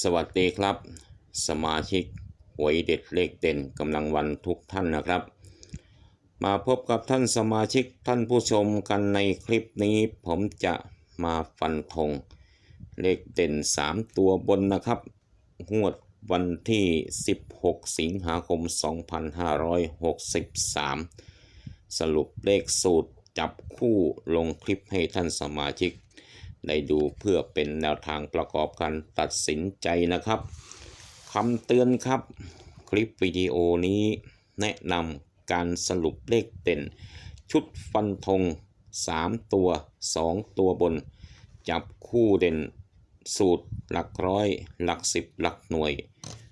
สวัสดีครับ สมาชิกหวยเด็ดเลขเด่นกำลังวันทุกท่านนะครับ มาพบกับท่านสมาชิกท่านผู้ชมกันในคลิปนี้ผมจะมาฟันธงเลขเด่น 3 ตัวบนนะครับ งวดวันที่ 16 สิงหาคม 2563 สรุปเลขสูตรจับคู่ลงคลิปให้ท่านสมาชิก ได้ดูเพื่อเป็นแนวทางประกอบการตัดสินใจนะครับคำเตือนครับ คลิปวิดีโอนี้แนะนำการสรุปเลขเด่น ชุดฟันธง 3 ตัว 2 ตัวบน จับคู่เด่น สูตรหลักร้อย หลักสิบหลักหน่วย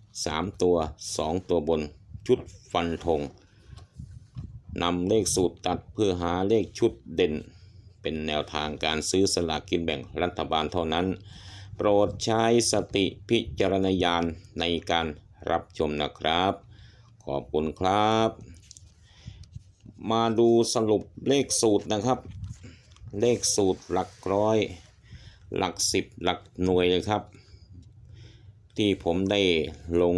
3 ตัว 2 ตัวบน ชุดฟันธงนำเลขสูตรตัดเพื่อหาเลขชุดเด่น เป็นแนวทางการซื้อสลากกินแบ่งรัฐบาลเท่านั้น โปรดใช้สติพิจารณญาณในการรับชมนะครับ ขอบคุณครับ มาดูสรุปเลขสูตรนะครับ เลขสูตรหลักร้อย หลักสิบหลักหน่วยเลยครับ ที่ผมได้ลง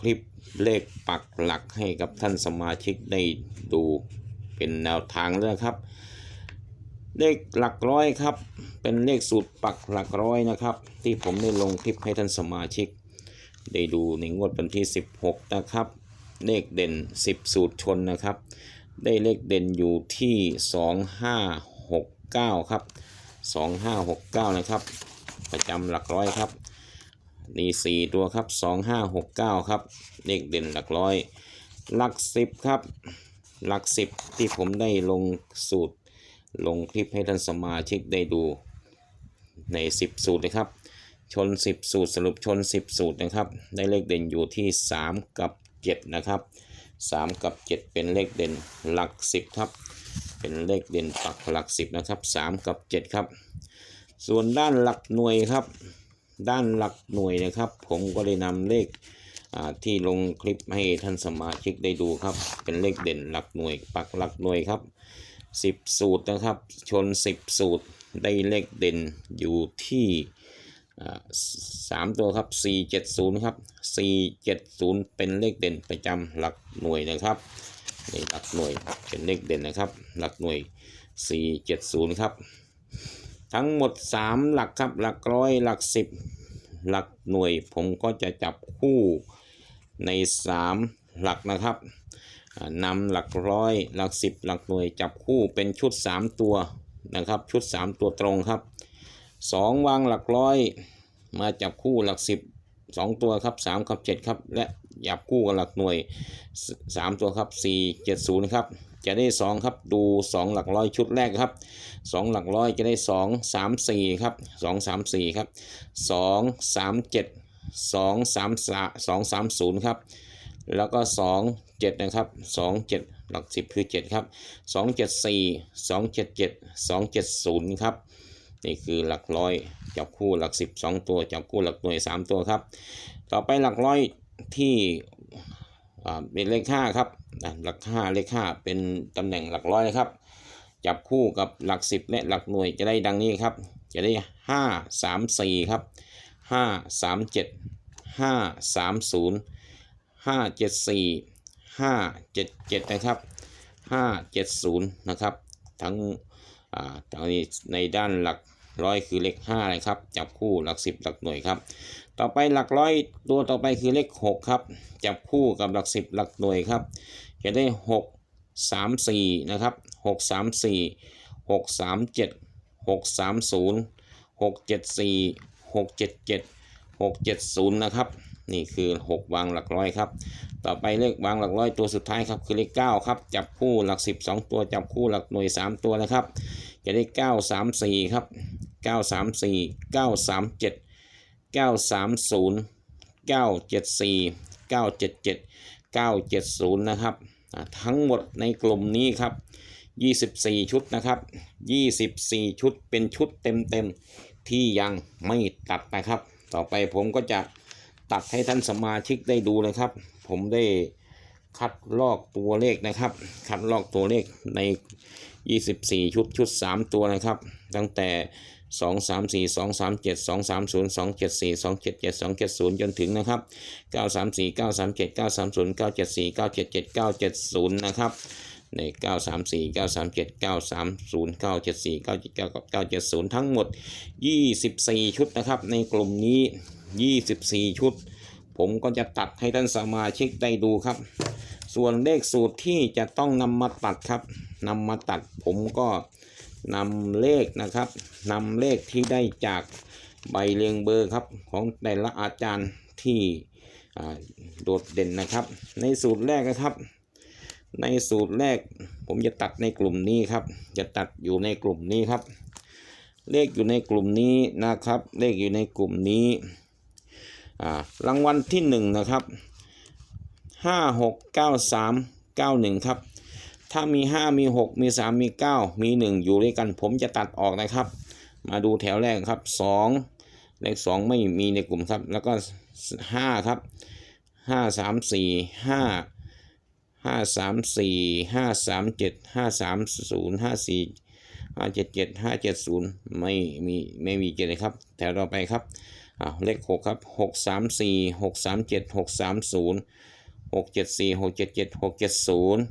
คลิปเลขปักหลักให้กับท่านสมาชิกได้ดูเป็นแนวทางแล้วครับ เลขหลักร้อยครับ เป็นเลขสูตรปักหลักร้อยนะครับ ที่ผมได้ลงคลิปให้ท่านสมาชิก ได้ดูในงวดวันที่ 16 นะครับ เลขเด่น 10 สูตรชนนะครับ ได้เลขเด่นอยู่ที่ 2569 ครับ 2569 นะครับ ประจำหลักร้อยครับนี่สี่ตัวครับสองห้าหกเก้าครับ เลขเด่นหลักร้อย หลักสิบครับ หลักสิบที่ผมได้ลงสูตร ลงคลิปให้ท่านสมาชิกได้ดูในสิบสูตรนะครับ ชนสิบสูตรสรุปชนสิบสูตรนะครับ ได้เลขเด่นอยู่ที่สามกับเจ็ดนะครับสามกับเจ็ดเป็นเลขเด่นหลักสิบครับ เป็นเลขเด่นปักหลักสิบนะครับสามกับเจ็ดครับ ส่วนด้านหลักหน่วยครับ ด้านหลักหน่วยนะครับ ผมก็ได้นำเลขที่ลงคลิปให้ท่านสมาชิกได้ดูครับ เป็นเลขเด่นหลักหน่วยปักหลักหน่วยครับ 10 สูตรนะครับ ชน 10 สูตรได้เลขเด่นอยู่ที่สามตัวครับ 470 ครับ 470 เป็นเลขเด่นประจำหลักหน่วยนะครับในหลักหน่วยเป็นเลขเด่นนะครับ หลักหน่วย 470 ครับ ทั้งหมด 3 หลักครับ หลักร้อยหลักสิบหลักหน่วยผมก็จะจับคู่ใน 3 หลักนะครับ นำหลักร้อยหลักสิบหลักหน่วยจับคู่เป็นชุด 3 ตัวนะครับชุด 3 ตัวตรงครับ 2 วางหลักร้อย มาจับคู่หลักสิบสองตัวครับ3กับ7ครับและจับคู่กับหลักหน่วย 3 ตัวครับ 4 7 0ครับจะได้ 2 ครับดู 2 หลักร้อยชุดแรกครับ 2 หลักร้อยจะได้ 2 3 4ครับ2 3 4ครับ2 3 7 2 3 2 3 0ครับแล้วก็ 2 7 นะครับ 2 7 หลัก 10 คือ 7 ครับ 2 7 4 2 7 7 2 7 0 ครับ นี่คือหลักร้อยจับคู่หลัก 10 2 ตัวจับคู่หลักหน่วย 3 ตัวครับ ต่อไปหลักร้อยที่เป็นเลข5ครับหลัก5เลข5เป็นตำแหน่งหลักร้อยนะครับ จับคู่กับหลัก 10 และหลักหน่วยจะได้ดังนี้ครับ จะได้ 5 3 4 ครับ 5 3 7 5 3 0 5 7 4 5 7 7 นะครับ 5 7 0 นะครับ ทั้งอ่าตอนนี้ในด้านหลักร้อยคือเลข5นะครับ จับคู่หลัก 10 หลักหน่วยครับ ต่อไปหลักร้อยตัวต่อไปคือเลข 6 ครับ จับคู่กับหลัก 10 หลักหน่วยครับ จะได้ 6 3 4 นะครับ 6 3 4 6 3 7 6 3 0 6 7 4 6 7 7 6 7 0 นะครับ นี่คือ 6 วางหลักร้อยครับ ต่อไปเลขวางหลักร้อยตัวสุดท้ายครับคือเลข9ครับ จับคู่หลัก 10 2 ตัวจับคู่หลักหน่วย 3 ตัวนะครับ จะได้ 9 3 4 ครับ 9 3 4 9 3 7 9 3 0 9 7 4 9 7 7 9 7 0 นะครับ ทั้งหมดในกลุ่มนี้ครับ 24 ชุดนะครับ 24 ชุดเป็นชุดเต็มๆที่ยังไม่ตัดนะครับ ต่อไปผมก็จะ ตัดให้ท่านสมาชิกได้ดูเลยครับ ผมได้คัดลอกตัวเลขนะครับ คัดลอกตัวเลขใน 24 ชุดชุด 3 ตัวนะครับ ตั้งแต่ 2 3 4 2 3 7 2 3 0 2 7 4 2 7 7 2 7 0 จนถึงนะครับ 9 3 4 9 3 7 9 3 0 9 7 4 9 7 7 9 7 0 นะครับใน9 3 4 9 3 7 9 3 0 9 7 4 9 7 9 9 7 0 ทั้งหมด 24 ชุดนะครับ ในกลุ่มนี้ 24 ชุด ผมก็จะตัดให้ท่านสมาชิกได้ดูครับ ส่วนเลขสูตรที่จะต้องนำมาตัดครับนำมาตัดผมก็นำเลขนะครับนำเลขที่ได้จากใบเรียงเบอร์ครับของแต่ละอาจารย์ที่โดดเด่นนะครับ ในสูตรแรกนะครับ ในสูตรแรก ผมจะตัดในกลุ่มนี้ครับ จะตัดอยู่ในกลุ่มนี้ครับ เลขอยู่ในกลุ่มนี้นะครับ เลขอยู่ในกลุ่มนี้ รางวัลที่หนึ่งนะครับห้าหกเก้าสามเก้าหนึ่งครับ ถ้ามีห้ามีหกมีสามมีเก้ามีหนึ่งอยู่ด้วยกันผมจะตัดออกนะครับ มาดูแถวแรกครับสองเลขสองไม่มีในกลุ่มครับ แล้วก็ห้าครับห้าสามสี่ห้าห้าสามสี่ห้าสามเจ็ดห้าสามศูนย์ห้าสี่ห้าเจ็ดเจ็ดห้าเจ็ดศูนย์ไม่มีไม่มีเจ็ดเลยครับ แถวต่อไปครับ อ่าเลขหกครับหกสามสี่หกสามเจ็ดหกสามศูนย์หกเจ็ดสี่หกเจ็ดเจ็ดหกเจ็ดศูนย์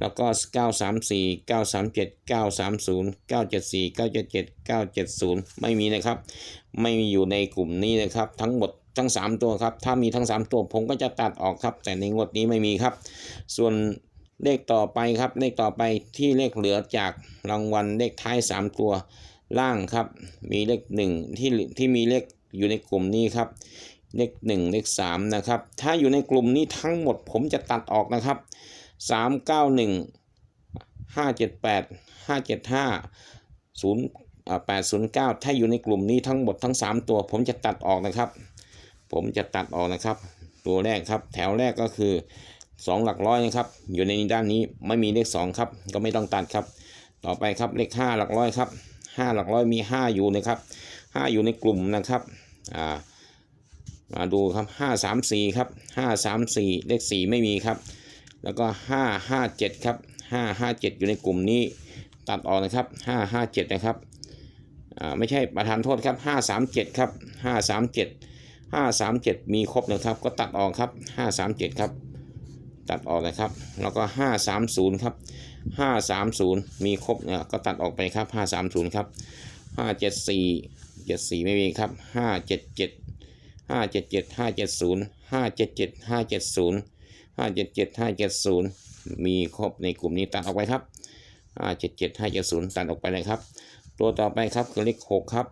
แล้วก็เก้าสามสี่เก้าสามเจ็ดเก้าสามศูนย์เก้าเจ็ดสี่เก้าเจ็ดเจ็ดเก้าเจ็ดศูนย์ไม่มีนะครับ ไม่มีอยู่ในกลุ่มนี้นะครับ ทั้งหมดทั้งสามตัวครับ ถ้ามีทั้งสามตัวผมก็จะตัดออกครับ แต่ในงวดนี้ไม่มีครับ ส่วนเลขต่อไปครับ เลขต่อไปที่เลขเหลือจากรางวัลเลขท้ายสามตัวล่างครับ มีเลขหนึ่งที่ที่มีเลข อยู่ในกลุ่มนี้ครับเลขหนึ่งเลขสามนะครับ ถ้าอยู่ในกลุ่มนี้ทั้งหมดผมจะตัดออกนะครับสามเก้าหนึ่งห้าเจ็ดแปดห้าเจ็ดห้าศูนย์แปดศูนย์เก้าถ้าอยู่ในกลุ่มนี้ทั้งหมดทั้งสามตัว ผมจะตัดออกนะครับ ผมจะตัดออกนะครับ ตัวแรกครับ แถวแรกก็คือสองหลักร้อยนะครับ อยู่ในด้านนี้ไม่มีเลขสองครับ ก็ไม่ต้องตัดครับ ต่อไปครับเลขห้าหลักร้อยครับห้าหลักร้อยมีห้าอยู่นะครับห้าอยู่ในกลุ่มนะครับ อ่ามาดูครับห้าสามสี่ครับห้าสามสี่เลขสี่ไม่มีครับ แล้วก็ห้าห้าเจ็ดครับห้าห้าเจ็ดอยู่ในกลุ่มนี้ตัดออกนะครับห้าห้าเจ็ดนะครับอ่าไม่ใช่ประธานโทษครับห้าสามเจ็ดครับห้าสามเจ็ดห้าสามเจ็ดมีครบนะครับ ก็ตัดออกครับห้าสามเจ็ดครับ ตัดออกนะครับ แล้วก็ห้าสามศูนย์ครับห้าสามศูนย์มีครบเนี่ยก็ตัดออกไปครับห้าสามศูนย์ครับห้าเจ็ดสี่ เจ็ดสี่ไม่มีครับห้าเจ็ดเจ็ดห้าเจ็ดเจ็ดห้าเจ็ดศูนย์ห้าเจ็ดเจ็ดห้าเจ็ดศูนย์ห้าเจ็ดเจ็ดห้าเจ็ดศูนย์มีครบในกลุ่มนี้ตัดออกไปครับห้าเจ็ดเจ็ดห้าเจ็ดศูนย์ตัดออกไปเลยครับ ตัวต่อไปครับคือเลขหกครับ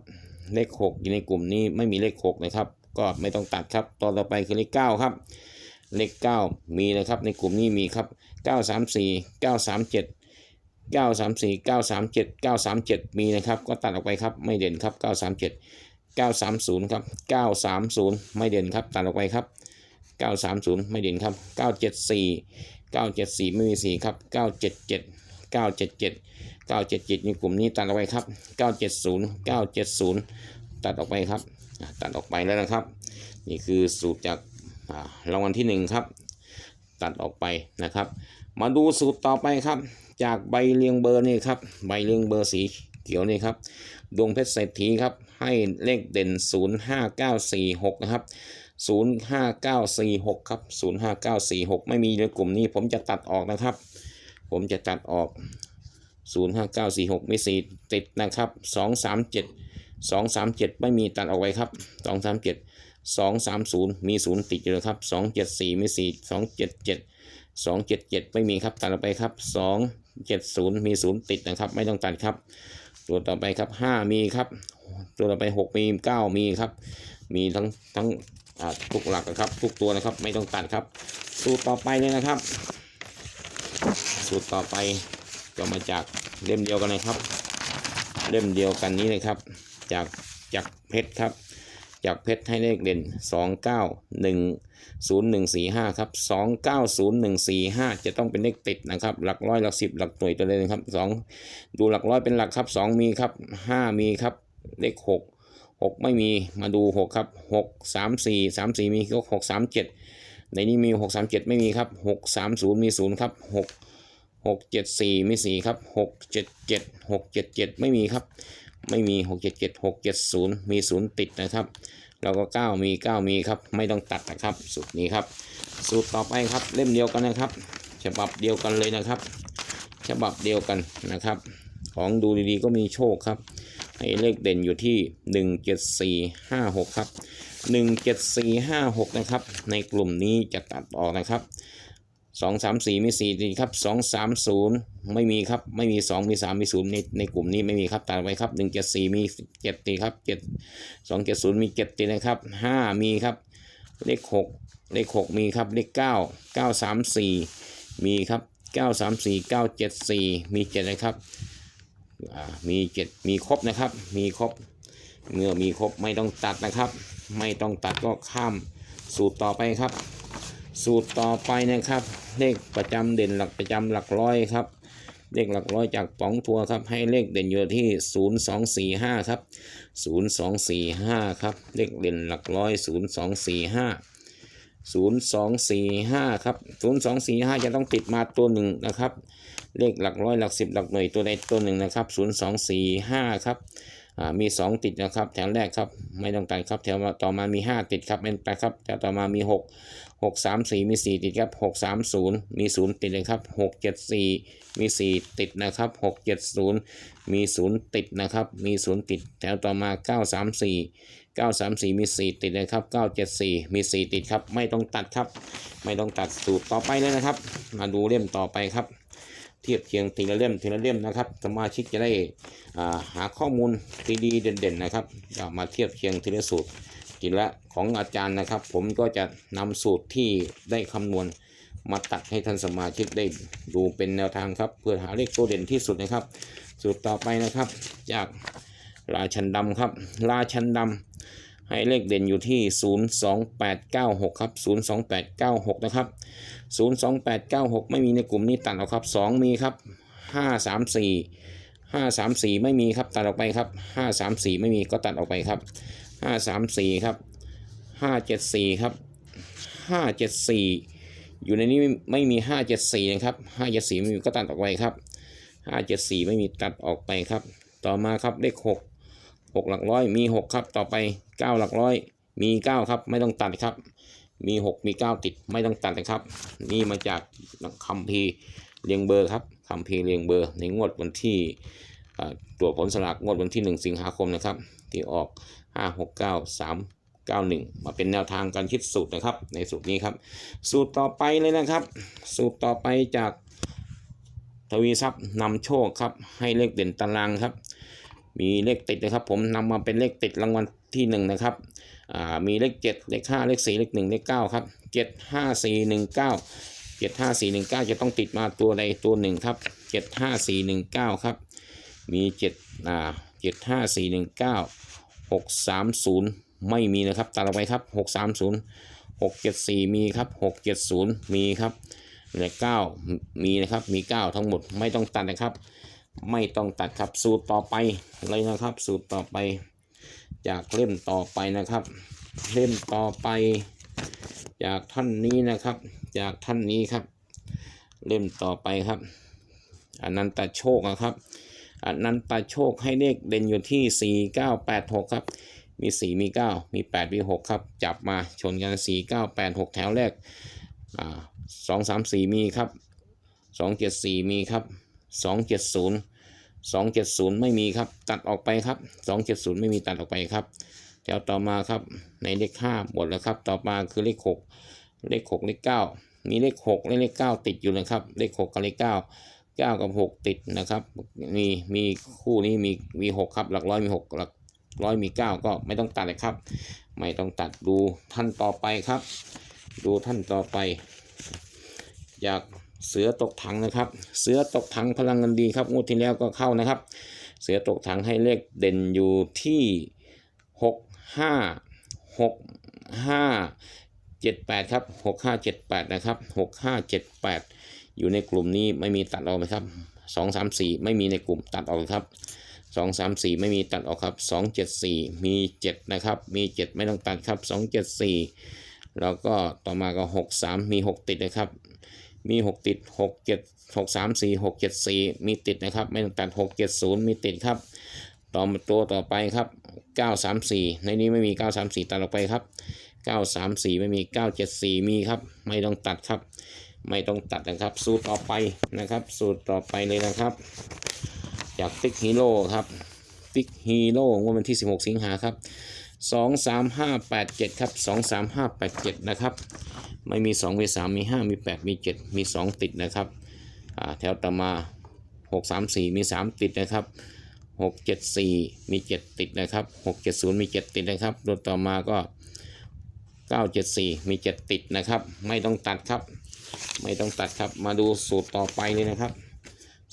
เลขหกอยู่ในกลุ่มนี้ไม่มีเลขหกนะครับ ก็ไม่ต้องตัดครับ ตัวต่อไปคือเลขเก้าครับ เลขเก้ามีนะครับในกลุ่มนี้มีครับเก้าสามสี่เก้าสามเจ็ด เก้าสามสี่เก้าสามเจ็ดเก้าสามเจ็ดมีนะครับ ก็ตัดออกไปครับ ไม่เด่นครับเก้าสามเจ็ด930 ครับ 930 ไม่เด่นครับ ตัดออกไปครับ 930 ไม่เด่นครับ 974 974 ไม่มี 4 ครับ 977 977 977 ในกลุ่มนี้ตัดออกไปครับ 970 970 ตัดออกไปครับ ตัดออกไปแล้วนะครับ นี่คือสูตรจากรางวัลที่หนึ่งครับ ตัดออกไปนะครับ มาดูสูตรต่อไปครับ จากใบเรียงเบอร์นี่ครับใบเรียงเบอร์สีเขียวนี่ครับดวงเพชรเศรษฐีครับให้เลขเด่น 05946 นะครับ 05946 ครับ 05946 ไม่มีในกลุ่มนี้ผมจะตัดออกนะครับ ผมจะตัดออก 05946 มีสี่ติดนะครับ 237 237 ไม่มีตัดออกไปครับ 237 230 มีศูนย์ติดอยู่เลยครับ 274 มี 4 277 277 ไม่มีครับ ตัดออกไปครับ 270มีศูนย์ติดนะครับ ไม่ต้องตัดครับ ตัวต่อไปครับห้ามีครับ ตัวต่อไปหกมีเก้ามีครับ มีทั้งทั้งทุกหลักนะครับ ทุกตัวนะครับ ไม่ต้องตัดครับ สูตรต่อไปเลยนะครับ สูตรต่อไปก็มาจากเล่มเดียวกันเลยครับ เล่มเดียวกันนี้เลยครับ จากจากเพชรครับ จากเพชรให้เลขเด่นสองเก้าหนึ่งศูนย์หนึ่งสี่ห้าครับสองเก้าศูนย์หนึ่งสี่ห้าจะต้องเป็นเลขติดนะครับ หลักร้อยหลักสิบหลักหน่วยตัวเลยนะครับสองดูหลักร้อยเป็นหลักครับสองมีครับห้ามีครับ เลขหกหกไม่มีมาดูหกครับหกสามสี่สามสี่มีก็หกสามเจ็ดในนี้มีหกสามเจ็ดไม่มีครับหกสามศูนย์มีศูนย์ครับหกหกเจ็ดสี่มีสี่ครับหกเจ็ดเจ็ดหกเจ็ดเจ็ดไม่มีครับ ไม่มีหกเจ็ดเจ็ดหกเจ็ดศูนย์มีศูนย์ติดนะครับแล้วก็เก้ามีเก้ามีครับ ไม่ต้องตัดนะครับสูตรนี้ครับ สูตรต่อไปครับเล่มเดียวกันนะครับ ฉบับเดียวกันเลยนะครับ ฉบับเดียวกันนะครับ ของดูดีๆก็มีโชคครับให้เลขเด่นอยู่ที่หนึ่งเจ็ดสี่ห้าหกครับหนึ่งเจ็ดสี่ห้าหกนะครับ ในกลุ่มนี้จะตัดออกนะครับสองสามสี่มีสี่ติดครับสองสามศูนย์ ไม่มีครับไม่มีสองมีสามมีศูนย์ในในกลุ่มนี้ไม่มีครับตัดไว้ครับหนึ่งเจ็ดสี่มีเจ็ดติดครับเจ็ดสองเจ็ดศูนย์มีเจ็ดติดนะครับห้ามีครับ เลขหกเลขหกมีครับ เลขเก้าเก้าสามสี่มีครับเก้าสามสี่เก้าเจ็ดสี่มีเจ็ดนะครับอ่ามีเจ็ดมีครบนะครับ มีครบเมื่อมีครบไม่ต้องตัดนะครับ ไม่ต้องตัดก็ข้ามสูตรต่อไปครับ สูตรต่อไปนะครับ เลขประจำเด่นหลักประจำหลักร้อยครับ เลขหลักร้อยจากป๋องทัวครับ ให้เลขเด่นอยู่ที่ 0245 ครับ 0245 ครับ เลขเด่นหลักร้อย 0245 0245 ครับ 0245 จะต้องติดมาตัวหนึ่งนะครับ เลขหลักร้อยหลักสิบหลักหน่วยตัวใดตัวหนึ่งนะครับ 0245 ครับ มี 2 ติดนะครับ แถวแรกครับไม่ต้องตัดครับแถวต่อมามี 5 ติดครับเป็นไปครับแถวต่อมามี 6 6 3 4 มี 4 ติดครับ 6 3 0 มี 0 ติดเลยครับ 6 7 4 มี 4 ติดนะครับ 6 7 0 มี 0 ติดนะครับ มี 0 ติด แถวต่อมา 9 3 4 9 3 4 มี 4 ติดเลยครับ 9 7 4 มี 4 ติดครับ ไม่ต้องตัดครับ ไม่ต้องตัดสูตรต่อไปเลยนะครับ มาดูเล่มต่อไปครับ เทียบเคียงทีละเล่มทีละเล่มนะครับสมาชิกจะได้อ่าหาข้อมูลดีๆเด่นๆนะครับมาเทียบเคียงทีละสูตรทีละของอาจารย์นะครับ ผมก็จะนำสูตรที่ได้คำนวณมาตัดให้ท่านสมาชิกได้ดูเป็นแนวทางครับ เพื่อหาเลขตัวเด่นที่สุดนะครับ สูตรต่อไปนะครับ จากราชันดำครับ ราชันดำ ให้เลขเด่นอยู่ที่ 02896 ครับ 02896 นะครับ 02896 ไม่มีในกลุ่มนี้ตัดออกครับ 2 มีครับ 534ห้าสามสี่ไม่มีครับตัดออกไปครับห้าสามสี่ไม่มีก็ตัดออกไปครับห้าสามสี่ครับห้าเจ็ดสี่ครับห้าเจ็ดสี่อยู่ในนี้ไม่มีห้าเจ็ดสี่นะครับห้าเจ็ดสี่ไม่มีก็ตัดออกไปครับห้าเจ็ดสี่ไม่มีตัดออกไปครับ ต่อมาครับเลขห กหกหลักร้อยมีหกครับต่อไปเก้าหลักร้อยมีเก้าครับ ไม่ต้องตัดครับ มีหกมีเก้าติดไม่ต้องตัดนะครับ นี่มาจากคำพีเรียงเบอร์ครับคำพีเรียงเบอร์ ในงวดวันที่ตรวจผลสลากงวดวันที่ 1 สิงหาคมนะครับ ที่ออก 5 6 9 3 9 1 มาเป็นแนวทางการคิดสูตรนะครับ ในสูตรนี้ครับ สูตรต่อไปเลยนะครับ สูตรต่อไปจากทวีทรัพย์นำโชคครับ ให้เลขเด่นตารางครับ มีเลขติดนะครับ ผมนำมาเป็นเลขติดรางวัลที่1นะครับอ่ามีเลข 7 เลข 5 เลข 4 เลข 1 เลข 9 ครับ 7 5 4 1 9 7 5 4 1 9 จะต้องติดมาตัวใดตัวหนึ่งครับ 7 5 4 1 9 ครับ มีเจ็ดอ่าเจ็ดห้าสี่หนึ่งเก้าหกสามศูนย์ไม่มีนะครับตัดออกไปครับหกสามศูนย์หกเจ็ดสี่มีครับหกเจ็ดศูนย์มีครับและเก้ามีนะครับ มีเก้าทั้งหมดไม่ต้องตัดนะครับ ไม่ต้องตัดครับสูตรต่อไปเลยนะครับ สูตรต่อไป จากเล่มต่อไปนะครับ เล่มต่อไป จากท่านนี้นะครับ จากท่านนี้ครับ เล่มต่อไปครับอนันตโชคนะครับอนันตโชคให้เลขเด่นอยู่ที่ 4986 ครับ มี 4 มี 9 มี 8 มี 6 ครับ จับมาชนกัน 4 9 8 6 แถวแรกอ่า2 3 4 มีครับ 2 7 4 มีครับ 2 7 0 2 7 0 ไม่มีครับ ตัดออกไปครับ 2 7 0 ไม่มีตัดออกไปครับแถวต่อมาครับในเลข5หมดแล้วครับ ต่อมาคือเลข 6 เลข 6 เลข 9 มีเลข 6 และเลข 9 ติดอยู่นะครับ เลข 6 กับเลข9เก้ากับหกติดนะครับ มีมีคู่นี้มีมีหกครับ หลักร้อยมีหกหลักร้อยมีเก้าก็ไม่ต้องตัดเลยครับ ไม่ต้องตัดดูท่านต่อไปครับ ดูท่านต่อไปอยาก เสือตกถังนะครับ เสือตกถังพลังเงินดีครับงวดที่แล้วก็เข้านะครับ เสือตกถังให้เลขเด่นอยู่ที่หกห้าหกห้าเจ็ดแปดครับหกห้าเจ็ดแปดนะครับหกห้าเจ็ดแปดอยู่ในกลุ่มนี้ไม่มีตัดออกไหมครับสองสามสี่ไม่มีในกลุ่มตัดออกครับสองสามสี่ไม่มีตัดออกครับสองเจ็ดสี่มีเจ็ดนะครับ มีเจ็ดไม่ต้องตัดครับสองเจ็ดสี่แล้วก็ต่อมาก็หกสามมีหกติดนะครับ มีหกติดหกเจ็ดหกสามสี่หกเจ็ดสี่มีติดนะครับ ไม่ต้องตัดหกเจ็ดศูนย์มีติดครับ ต่อมาตัวต่อไปครับเก้าสามสี่ในนี้ไม่มีเก้าสามสี่ตัดออกไปครับเก้าสามสี่ไม่มีเก้าเจ็ดสี่มีครับ ไม่ต้องตัดครับ ไม่ต้องตัดนะครับ สูตรต่อไปนะครับ สูตรต่อไปเลยนะครับ จากติ๊กฮีโร่ครับติ๊กฮีโร่งวดวันที่16สิงหาครับ2 3 5 8 7ครับ2 3 5 8 7นะครับ ไม่มี 2 มี 3 มี 5 มี 8 มี 7 มี 2 ติดนะครับแถวต่อมา 6 3 4 มี 3 ติดนะครับ6 7 4 มี 7 ติดนะครับ6 7 0 มี 7 ติดนะครับตัวต่อมาก็ 9 7 4 มี 7 ติดนะครับ ไม่ต้องตัดครับ ไม่ต้องตัดครับมาดูสูตรต่อไปเลยนะครับ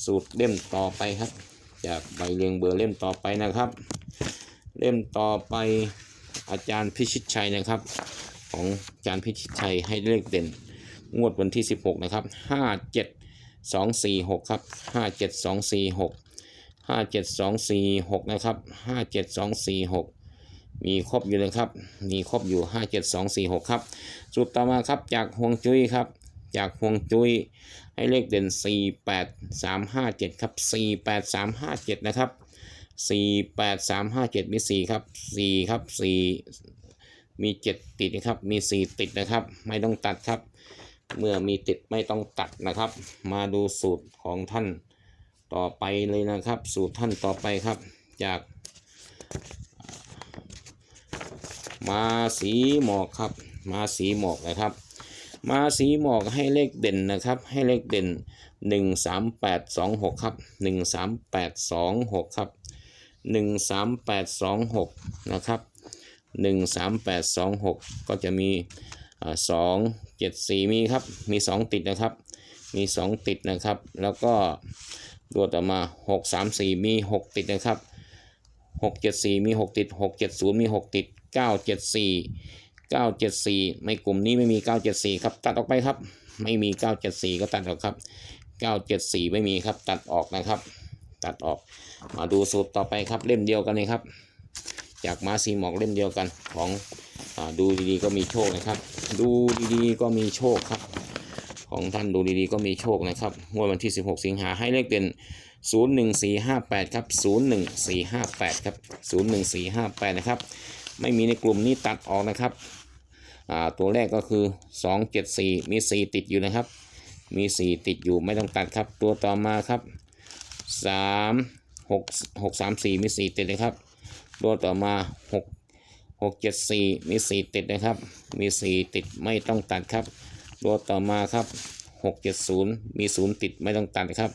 สูตรเล่มต่อไปครับ จากใบเรียงเบอร์เล่มต่อไปนะครับ เล่มต่อไปอาจารย์พิชิตชัยนะครับ ของจารย์พิชิตชัยให้เลขเด่น งวดวันที่ 16 นะครับ 57 246 ครับ 57 246 57 246 นะครับ 57 246 มีครบอยู่เลยครับ มีครบอยู่ 57246 ครับ สุดต่อมาครับจากฮวงจุ้ยครับ จากฮวงจุ้ยให้เลขเด่น 48357 ครับ 48357 นะครับ 48357 มี 4 ครับ 4 ครับ 4 มี 7 ติดนะครับ มี 4 ติดนะครับ ไม่ต้องตัดครับ เมื่อมีติดไม่ต้องตัดนะครับ มาดูสูตรของท่านต่อไปเลยนะครับ สูตรท่านต่อไปครับ จาก มาสีหมอกครับ มาสีหมอกนะครับ มาสีหมอกให้เลขเด่นนะครับ ให้เลขเด่นหนึ่งสามแปดสองหกครับหนึ่งสามแปดสองหกครับหนึ่งสามแปดสองหกนะครับ หนึ่งสามแปดสองหกก็จะมีสองเจ็ดสี่มีครับ มีสองติดนะครับ มีสองติดนะครับ แล้วก็ตัวต่อมาหกสามสี่มีหกติดนะครับหกเจ็ดสี่มีหกติดหกเจ็ดศูนย์มีหกติดเก้าเจ็ดสี่เก้าเจ็ดสี่ไม่กลุ่มนี้ไม่มีเก้าเจ็ดสี่ครับ ตัดออกไปครับ ไม่มีเก้าเจ็ดสี่ก็ตัดออกครับเก้าเจ็ดสี่ไม่มีครับ ตัดออกนะครับ ตัดออก มาดูสูตรต่อไปครับ เล่มเดียวกันเลยครับ จากมาซีหมอกเล่มเดียวกันของอดูดีๆก็มีโชคนะครับ ดูดีๆก็มีโชคครับ ของท่านดูดีๆก็มีโชคนะครับงวดวันที่ 16 สิงหาให้เลขเด่น 01458 ครับ 01458 ครับ 01458 นะครับ ไม่มีในกลุ่มนี้ตัดออกนะครับตัวแรกก็คือ 274 มี 4 ติดอยู่นะครับ มี 4 ติดอยู่ไม่ต้องตัดครับ ตัวต่อมาครับ 3 6 6 3 4 มี 4 ติดนะครับ ตัวต่อมา6 6 7 4มี4ติดนะครับ มี4ติดไม่ต้องตัดครับ ตัวต่อมาครับ670มี0ติดไม่ต้องตัดนะครับ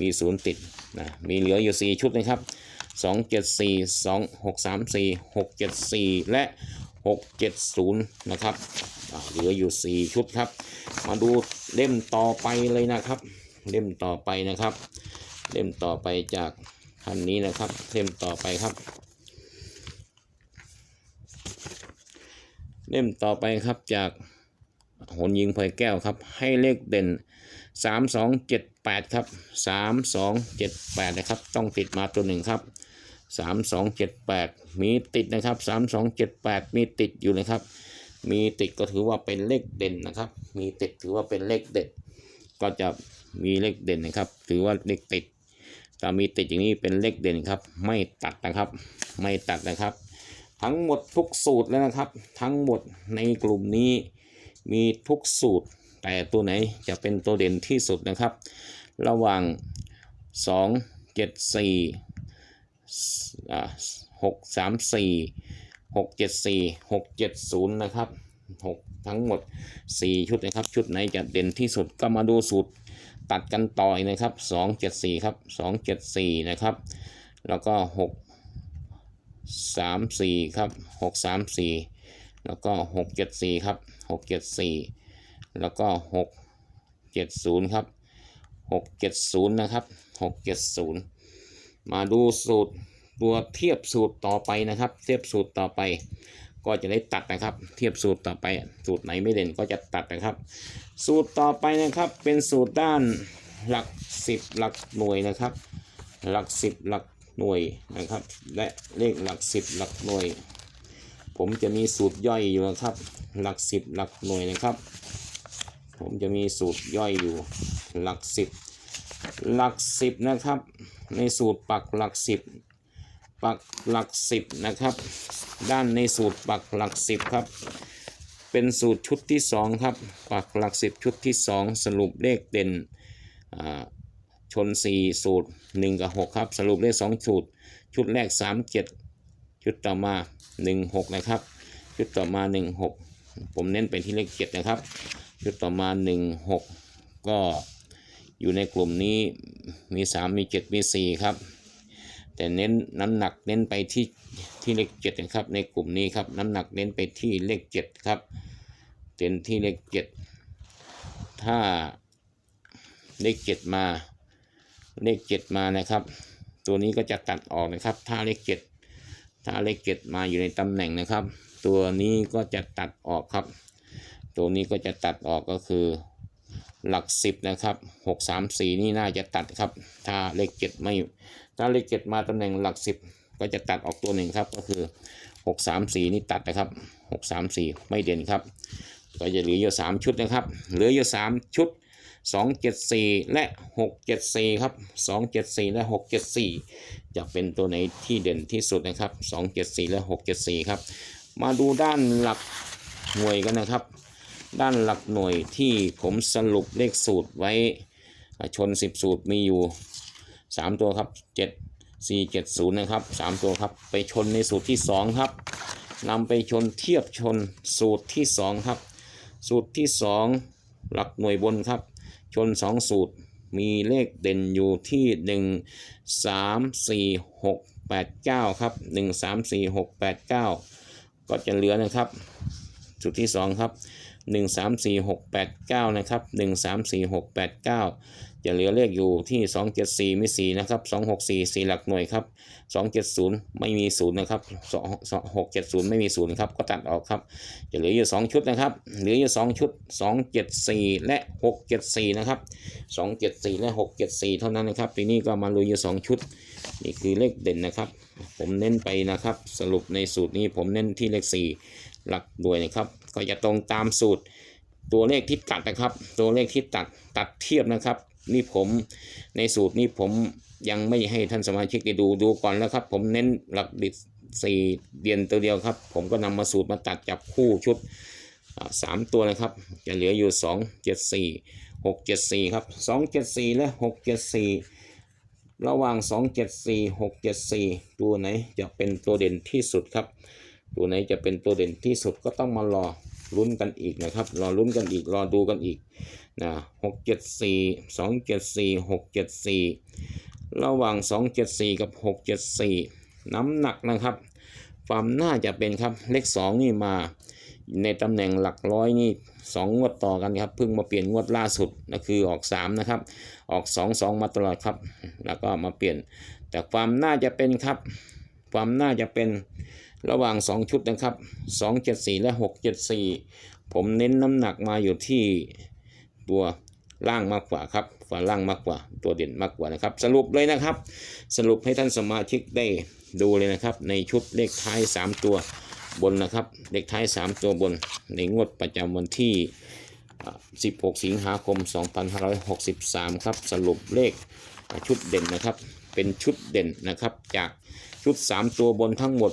มี0ติดนะมีเหลืออยู่4ชุดนะครับ274 2 634 674และ670นะครับเหลืออยู่4ชุดครับ มาดูเล่มต่อไปเลยนะครับ เล่มต่อไปนะครับ เล่มต่อไปจากท่านนี้นะครับ เล่มต่อไปครับ เล่มต่อไปครับจากหนยิงพลอยแก้วครับ ให้เลขเด่น 3 2 7 8 ครับ 3 2 7 8 นะครับ ต้องติดมาตัวหนึ่งครับ 3 2 7 8 มีติดนะครับ 3 2 7 8 มีติดอยู่นะครับ มีติดก็ถือว่าเป็นเลขเด่นนะครับ มีติดถือว่าเป็นเลขเด่น ก็จะมีเลขเด่นนะครับ ถือว่าเลขติดถ้ามีติดอย่างนี้เป็นเลขเด่นครับ ไม่ตัดนะครับ ไม่ตัดนะครับ ทั้งหมดทุกสูตรแล้วนะครับ ทั้งหมดในกลุ่มนี้มีทุกสูตร แต่ตัวไหนจะเป็นตัวเด่นที่สุดนะครับ ระหว่าง 2 7 4อ่า6 3 4 6 7 4 6 7 0 นะครับ 6 ทั้งหมด 4 ชุดนะครับ ชุดไหนจะเด่นที่สุดก็มาดูสูตรตัดกันต่อยนะครับ 2 7 4 ครับ 2 7 4 นะครับ แล้วก็ 6 สามสี่ครับหกสามสี่แล้วก็หกเจ็ดสี่ครับหกเจ็ดสี่แล้วก็หกเจ็ดศูนย์ครับหกเจ็ดศูนย์นะครับหกเจ็ดศูนย์มาดูสูตรตัวเทียบสูตรต่อไปนะครับ เทียบสูตรต่อไป ก็จะได้ตัดนะครับ เทียบสูตรต่อไป สูตรไหนไม่เด่นก็จะตัดนะครับ สูตรต่อไปนะครับเป็นสูตรด้านหลักสิบหลักหน่วยนะครับ หลักสิบหลัก หน่วยนะครับ และเลขหลักสิบหลักหน่วย ผมจะมีสูตรย่อยอยู่นะครับ หลักสิบหลักหน่วยนะครับ ผมจะมีสูตรย่อยอยู่หลักสิบหลักสิบนะครับ ในสูตรปักหลักสิบปักหลักสิบนะครับ ด้านในสูตรปักหลักสิบครับ เป็นสูตรชุดที่สองครับ ปักหลักสิบชุดที่สองสรุปเลขเด่นอ่า ชนสี่สูตรหนึ่งกับหกครับ สรุปเลขสองสูตร ชุดแรกสามเจ็ดชุดต่อมาหนึ่งหกนะครับ ชุดต่อมาหนึ่งหกผมเน้นไปที่เลขเจ็ดนะครับ ชุดต่อมาหนึ่งหกก็อยู่ในกลุ่มนี้มีสามมีเจ็ดมีสี่ครับ แต่เน้นน้ำหนักเน้นไปที่ที่เลขเจ็ดนะครับ ในกลุ่มนี้ครับ น้ำหนักเน้นไปที่เลขเจ็ดครับเน้นที่เลขเจ็ดถ้าเลขเจ็ดมา เลขเจ็ดมานะครับ ตัวนี้ก็จะตัดออกนะครับ ถ้าเลขเจ็ดถ้าเลขเจ็ดมาอยู่ในตำแหน่งนะครับ ตัวนี้ก็จะตัดออกครับ ตัวนี้ก็จะตัดออกก็คือหลักสิบนะครับหกสามสี่นี่น่าจะตัดครับ ถ้าเลขเจ็ดไม่ถ้าเลขเจ็ดมาตำแหน่งหลักสิบก็จะตัดออกตัวหนึ่งครับก็คือหกสามสี่นี่ตัดนะครับหกสามสี่ไม่เด่นครับ ก็จะเหลืออยู่สามชุดนะครับ เหลืออยู่สามชุด สองเจ็ดสี่และหกเจ็ดสี่ครับสองเจ็ดสี่และหกเจ็ดสี่จะเป็นตัวไหนที่เด่นที่สุดนะครับสองเจ็ดสี่และหกเจ็ดสี่ครับ มาดูด้านหลักหน่วยกันนะครับ ด้านหลักหน่วยที่ผมสรุปเลขสูตรไว้ชน 10 สูตรมีอยู่ 3 ตัวครับ 7 4 7 0 นะครับ 3 ตัวครับ ไปชนในสูตรที่ 2 ครับนำไปชนเทียบชนสูตรที่ 2 ครับ สูตรที่ 2 หลักหน่วยบนครับ ชน 2 สูตร มีเลขเด่นอยู่ที่ 1 3 4 6 8 9 ครับ 1 3 4 6 8 9 ก็จะเหลือนะครับ สูตรที่ 2 ครับ 1 3 4 6 8 9 นะครับ 1 3 4 6 8 9 จะเหลือเลขอยู่ที่ 2 7 4 มี 4 นะครับ 2 6 4 4 หลักหน่วยครับ 2 7 0 ไม่มี 0 นะครับ2 6 7 0 ไม่มี 0 ครับ ก็ตัดออกครับ จะเหลืออยู่ 2 ชุดนะครับ เหลืออยู่ 2 ชุด 2 7 4 และ 6 7 4 นะครับ 2 7 4 และ 6 7 4 เท่านั้นนะครับทีนี้ก็มาลุยอยู่ 2 ชุด นี่คือเลขเด่นนะครับ ผมเน้นไปนะครับ สรุปในสูตรนี้ผมเน้นที่เลข 4 หลักด้วยนะครับก็จะตรงตามสูตร ตัวเลขที่ตัดนะครับ ตัวเลขที่ตัดตัดเทียบนะครับ นี่ผมในสูตรนี้ผมยังไม่ให้ท่านสมาชิกได้ดูดูก่อนแล้วครับ ผมเน้นหลักดิสี่เดียนตัวเดียวครับ ผมก็นำมาสูตรมาตัดจับคู่ชุดสามตัวนะครับ จะเหลืออยู่สองเจ็ดสี่หกเจ็ดสี่ครับสองเจ็ดสี่และหกเจ็ดสี่ระหว่างสองเจ็ดสี่หกเจ็ดสี่ตัวไหนจะเป็นตัวเด่นที่สุดครับ ตัวไหนจะเป็นตัวเด่นที่สุดก็ต้องมารอลุ้นกันอีกนะครับ รอลุ้นกันอีก รอดูกันอีกนะหกเจ็ดสี่สองเจ็ดสี่หกเจ็ดสี่ระหว่างสองเจ็ดสี่กับหกเจ็ดสี่น้ำหนักนะครับ ความน่าจะเป็นครับ เลขสองนี่มา ในตำแหน่งหลักร้อยนี่สองงวดต่อกันครับ เพิ่งมาเปลี่ยนงวดล่าสุดนะคือออกสามนะครับ ออกสองสองมาตลอดครับ แล้วก็มาเปลี่ยน แต่ความน่าจะเป็นครับ ความน่าจะเป็น ระหว่าง 2 ชุดนะครับ 274 และ 674 ผมเน้นน้ำหนักมาอยู่ที่ตัวล่างมากกว่าครับฝ่าล่างมากกว่า ตัวเด่นมากกว่านะครับ สรุปเลยนะครับ สรุปให้ท่านสมาชิกได้ดูเลยนะครับ ในชุดเลขท้าย 3 ตัวบนนะครับ เลขท้าย 3 ตัวบน ในงวดประจำวันที่ 16 สิงหาคม 2563 ครับ สรุปเลขชุดเด่นนะครับ เป็นชุดเด่นนะครับ จากชุด 3 ตัวบนทั้งหมด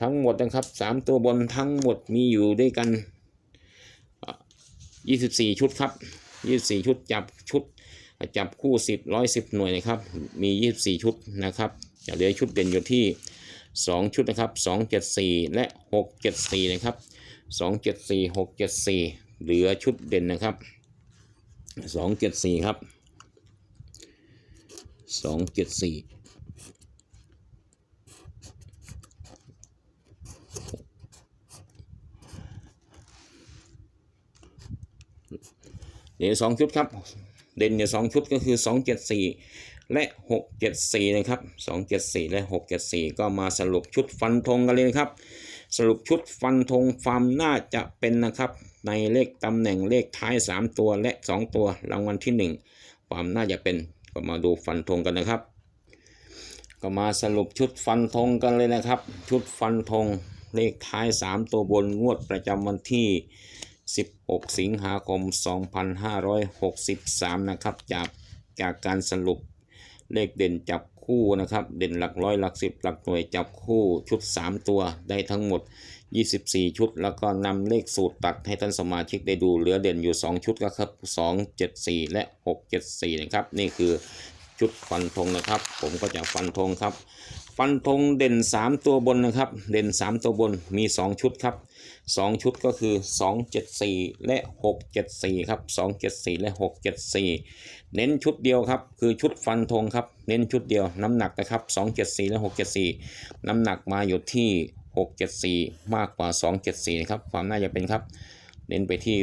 ทั้งหมดนะครับสามตัวบนทั้งหมดมีอยู่ด้วยกันยี่สิบสี่ชุดครับยี่สิบสี่ชุดจับชุดจับคู่สิบร้อยสิบหน่วยนะครับ มียี่สิบสี่ชุดนะครับเหลือชุดเด่นอยู่ที่สองชุดนะครับสองเจ็ดสี่และหกเจ็ดสี่นะครับสองเจ็ดสี่หกเจ็ดสี่เหลือชุดเด่นนะครับสองเจ็ดสี่ครับสองเจ็ดสี่ เดี๋ยวสองชุดครับ เด่นเนี่ยสองชุดก็คือสองเจ็ดสี่และหกเจ็ดสี่นะครับสองเจ็ดสี่และหกเจ็ดสี่ก็มาสรุปชุดฟันธงกันเลยนะครับ สรุปชุดฟันธงฟาร์มน่าจะเป็นนะครับในเลขตำแหน่งเลขท้ายสามตัวและสองตัวรางวัลที่หนึ่งความน่าจะเป็นก็มาดูฟันธงกันนะครับ ก็มาสรุปชุดฟันธงกันเลยนะครับ ชุดฟันธงเลขท้าย 3 ตัวบนงวดประจำวันที่ 16 สิงหาคม 2563 นะครับ จากจากการสรุปเลขเด่นจับคู่นะครับ เด่นหลักร้อยหลักสิบหลักหน่วยจับคู่ชุด 3 ตัวได้ทั้งหมด 24 ชุด แล้วก็นำเลขสูตรตัดให้ท่านสมาชิกได้ดูเหลือเด่นอยู่ 2 ชุดก็ครับ 2 7 4 และ 6 7 4 นะครับ นี่คือชุดฟันธงนะครับ ผมก็จะฟันธงครับ ฟันธงเด่น 3 ตัวบนนะครับ เด่น 3 ตัวบนมี 2 ชุดครับ 2 ชุดก็คือ 274 และ 674 ครับ 274 และ 674 เน้นชุดเดียวครับ คือชุดฟันธงครับ เน้นชุดเดียว น้ำหนักนะครับ 274 และ 674 น้ำหนักมาอยู่ที่ 674 มากกว่า 274นะครับ ความน่าจะเป็นครับ เน้นไปที่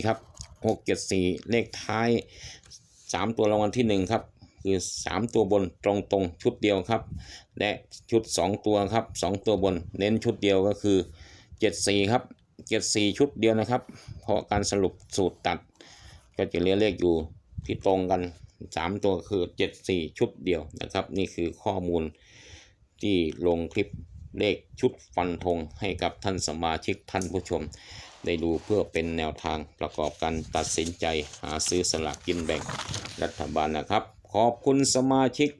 674 ครับ 674 เลขท้าย 3 ตัวรางวัลที่ 1 ครับคือ 3 ตัวบนตรงตรงๆชุดเดียวครับ และชุด 2 ตัวครับ 2 ตัวบนเน้นชุดเดียวก็คือ 74 ครับ 74 ชุดเดียวนะครับ เพราะการสรุปสูตรตัด ก็จะเหลือเลขอยู่ที่ตรงกัน 3 ตัวคือ 74 ชุดเดียวนะครับ นี่คือข้อมูลที่ลงคลิปเลขชุดฟันธงให้กับท่านสมาชิกท่านผู้ชม ได้ดูเพื่อเป็นแนวทางประกอบการตัดสินใจหาซื้อสลากกินแบ่งรัฐบาลนะครับ ขอบคุณสมาชิก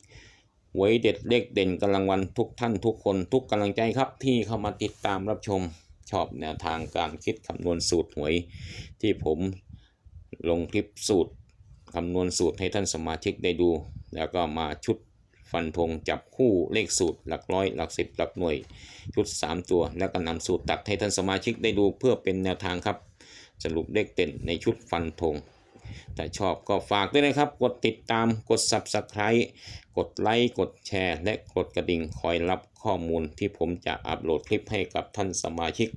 หวยเด็ดเลขเด่นกำลังวันทุกท่านทุกคนทุกกำลังใจครับที่เข้ามาติดตามรับชม ชอบแนวทางการคิดคำนวณสูตรหวย ที่ผมลงคลิปสูตรคำนวณสูตรให้ท่านสมาชิกได้ดู แล้วก็มาชุดฟันธงจับคู่เลขสูตรหลักร้อย หลักสิบหลักหน่วย ชุด 3 ตัว แล้วก็นำสูตรตัดให้ท่านสมาชิกได้ดูเพื่อเป็นแนวทางครับ สรุปเลขเด่นในชุดฟันธง ถ้าชอบก็ฝากด้วยนะครับ กดติดตามกด Subscribe กดไลค์กดแชร์ และกดกระดิ่งคอยรับข้อมูลที่ผมจะอัปโหลดคลิปให้กับท่านสมาชิก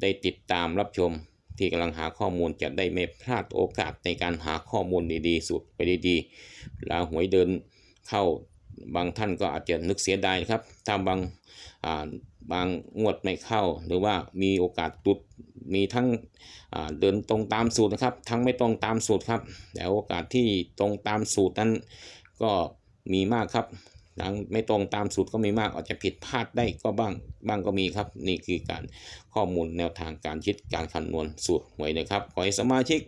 ได้ติดตามรับชม ที่กำลังหาข้อมูลจะได้ไม่พลาดโอกาสในการหาข้อมูลดีๆ สุดไปดีๆลาหวยเดินเข้า บางท่านก็อาจจะนึกเสียดายครับ ถ้าบางาบางงวดไม่เข้า หรือว่ามีโอกาสตุดมีทั้งเดินตรงตามสูตรนะครับ ทั้งไม่ตรงตามสูตรครับ แต่โอกาสที่ตรงตามสูตรนั้นก็มีมากครับ ทั้งไม่ตรงตามสูตรก็มีมากอาจจะผิดพลาดได้ก็บ้างบ้างก็มีครับ นี่คือการข้อมูลแนวทางการคิดการคำนวณสูตรหวยนะครับ ขอให้สมาชิก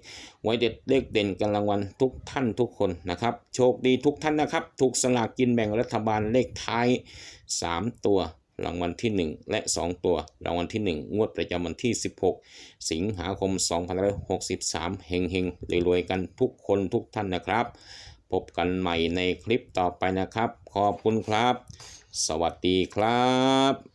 หวยเด็ดเลขเด่นกันรางวัลทุกท่านทุกคนนะครับ โชคดีทุกท่านนะครับ ถูกสลากกินแบ่งรัฐบาลเลขท้าย 3 ตัวรางวัลที่ 1 และ 2 ตัว รางวัลที่ 1 งวดประจำวันที่ 16 สิงหาคม 2563 เฮงเฮงๆรวยๆกันทุกคนทุกท่านนะครับ พบกันใหม่ในคลิปต่อไปนะครับ ขอบคุณครับ สวัสดีครับ